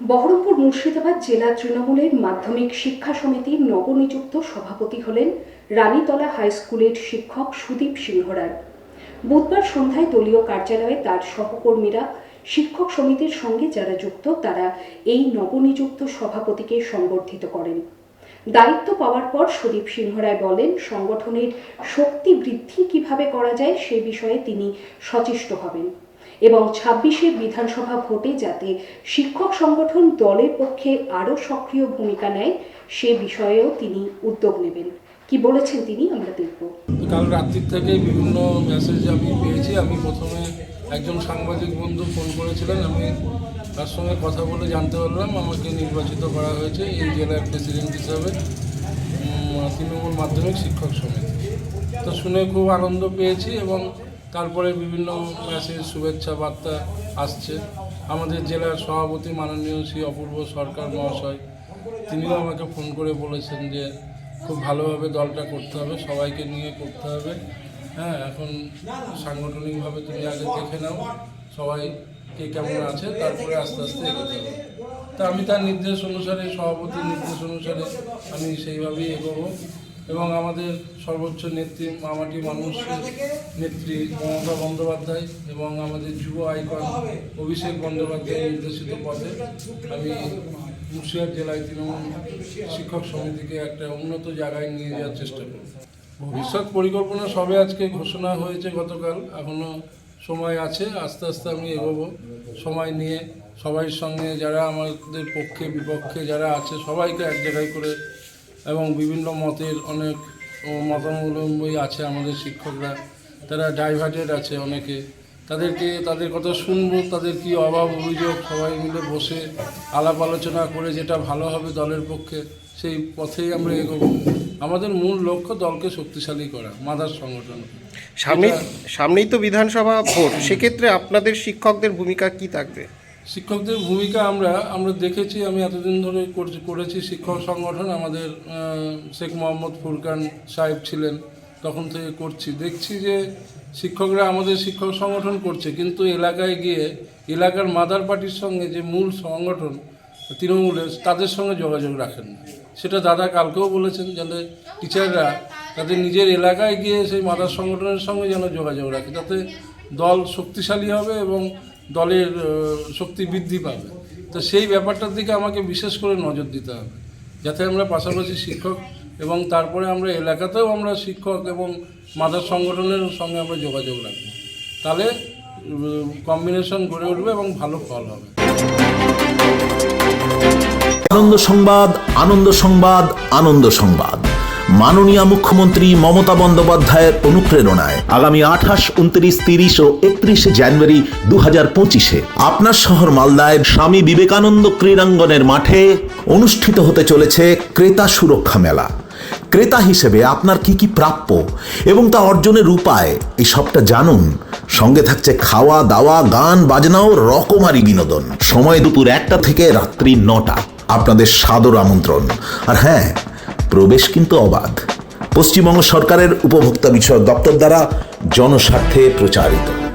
বহরমপুর মুর্শিদাবাদ জেলা তৃণমূলের মাধ্যমিক শিক্ষা সমিতির নবনিযুক্ত সভাপতি হলেন রানীতলা হাই স্কুলের শিক্ষক সুদীপ সিংহ রায় বুধবার সন্ধ্যায় দলীয় কার্যালয়ে তার সহকর্মীরা শিক্ষক সমিতির সঙ্গে যারা যুক্ত, তারা এই নবনিযুক্ত সভাপতিকে সংবর্ধিত করেন। দায়িত্ব পাওয়ার পর সুদীপ সিংহ রায় বলেন, সংগঠনের শক্তি বৃদ্ধি কীভাবে করা যায় সে বিষয়ে তিনি সচেষ্ট হবেন। এবং ছাব্বিশের বিধানসভা ভোটে যাতে শিক্ষক সংগঠন দলের পক্ষে আরও সক্রিয় ভূমিকা নেয়, সে বিষয়েও তিনি উদ্যোগ নেবেন। কি বলেছেন তিনি, আমরা দেখব। কাল রাত্রির থেকে বিভিন্ন মেসেজ আমি পেয়েছি। আমি প্রথমে একজন সাংবাদিক বন্ধু ফোন করেছিলেন। আমি তার সঙ্গে কথা বলে জানতে পারলাম। আমাকে নির্বাচিত করা হয়েছে এই জেলার প্রেসিডেন্ট হিসাবে তৃণমূল মাধ্যমিক শিক্ষক সমিতি। তো শুনে খুব আনন্দ পেয়েছি এবং তারপরে বিভিন্ন মেসেজ শুভেচ্ছা বার্তা আসছে। আমাদের জেলার সভাপতি মাননীয় শ্রী অপূর্ব সরকার মহাশয়, তিনিও আমাকে ফোন করে বলেছেন যে খুব ভালোভাবে দলটা করতে হবে, সবাইকে নিয়ে করতে হবে। হ্যাঁ এখন সাংগঠনিকভাবে তুমি আগে দেখে নাও সবাই কে কেমন আছে, তারপরে আস্তে আস্তে এগোতে হবে। তা আমি তার নির্দেশ অনুসারে, সভাপতির নির্দেশ অনুসারে আমি সেইভাবেই এগোবো। এবং আমাদের সর্বোচ্চ নেত্রী, মামাটি মানুষ, নেত্রী মমতা বন্দ্যোপাধ্যায় এবং আমাদের যুব আইকন অভিষেক বন্দ্যোপাধ্যায় নির্দেশিত পথে আমি মুর্শিদাবাদ জেলায় তৃণমূল শিক্ষক সমিতিকে একটা উন্নত জায়গায় নিয়ে যাওয়ার চেষ্টা করব। ভবিষ্যৎ পরিকল্পনা সবে আজকে ঘোষণা হয়েছে গতকাল এখনও সময় আছে, আস্তে আস্তে আমি এগোবো, সময় নিয়ে সবাই সঙ্গে, যারা আমাদের পক্ষে, বিপক্ষে যারা আছে, সবাইকে এক জায়গায় করে এবং বিভিন্ন মতের অনেক মতাবলম্বী আছে আমাদের শিক্ষকরা। তারা ডাইভার্টেড আছে অনেকে। তাদেরকে তাদের কথা শুনব তাদের কি অভাব অভিযোগ সবাই মিলে বসে আলাপ আলোচনা করে যেটা ভালো হবে দলের পক্ষে সেই পথেই আমরা এগোবো। আমাদের মূল লক্ষ্য দলকে শক্তিশালী করা মাদার সংগঠন। সামনে সামনেই তো বিধানসভা ভোট সেক্ষেত্রে আপনাদের শিক্ষকদের ভূমিকা কি থাকবে? শিক্ষকদের ভূমিকা আমরা আমরা দেখেছি, আমি এতদিন ধরে করছি- শিক্ষক সংগঠন, আমাদের শেখ মোহাম্মদ ফুরকান সাহেব ছিলেন, তখন থেকে করছি। দেখছি যে শিক্ষকরা আমাদের শিক্ষক সংগঠন করছে, কিন্তু এলাকায় গিয়ে, এলাকার মাদার পার্টির সঙ্গে যে মূল সংগঠন, তৃণমূলের, তাদের সঙ্গে যোগাযোগ রাখেন না। সেটা দাদা কালকেও বলেছেন, যাতে টিচাররা তাদের নিজের এলাকায় গিয়ে সেই মাদার সংগঠনের সঙ্গে যেন যোগাযোগ রাখে, যাতে দল শক্তিশালী হবে এবং দলের শক্তি বৃদ্ধি পাবে। তো সেই ব্যাপারটার দিকে আমাকে বিশেষ করে নজর দিতে হবে। যাতে আমরা পাশাপাশি শিক্ষক এবং তারপরে আমরা এলাকাতেও আমরা শিক্ষক এবং মাদার সংগঠনের সঙ্গে আমরা যোগাযোগ রাখব। তাহলে কম্বিনেশন গড়ে উঠবে এবং ভালো ফল হবে। আনন্দ সংবাদ আনন্দ সংবাদ আনন্দ সংবাদ। মাননীয় মুখ্যমন্ত্রী মমতা বন্দ্যোপাধ্যায়ের অনুপ্রেরণায় আগামী আঠাশ, উনত্রিশ, তিরিশ ও একত্রিশ জানুয়ারি দু পঁচিশে আপনার শহর মালদায় স্বামী বিবেকানন্দ ক্রীড়াঙ্গনের মাঠে অনুষ্ঠিত হতে চলেছে ক্রেতা সুরক্ষা মেলা। ক্রেতা হিসেবে আপনার কি কি প্রাপ্য এবং তা অর্জনের উপায় এই সবটা জানুন। সঙ্গে থাকছে খাওয়া, দাওয়া, গান বাজনাও রকমারি বিনোদন। সময় দুপুর একটা থেকে রাত্রি নটা। আপনাদের সাদর আমন্ত্রণ। আর হ্যাঁ প্রবেশ কিন্তু অবাধ। পশ্চিমবঙ্গ সরকারের উপভোক্তা বিষয়ক দপ্তর দ্বারা জনস্বার্থে প্রচারিত।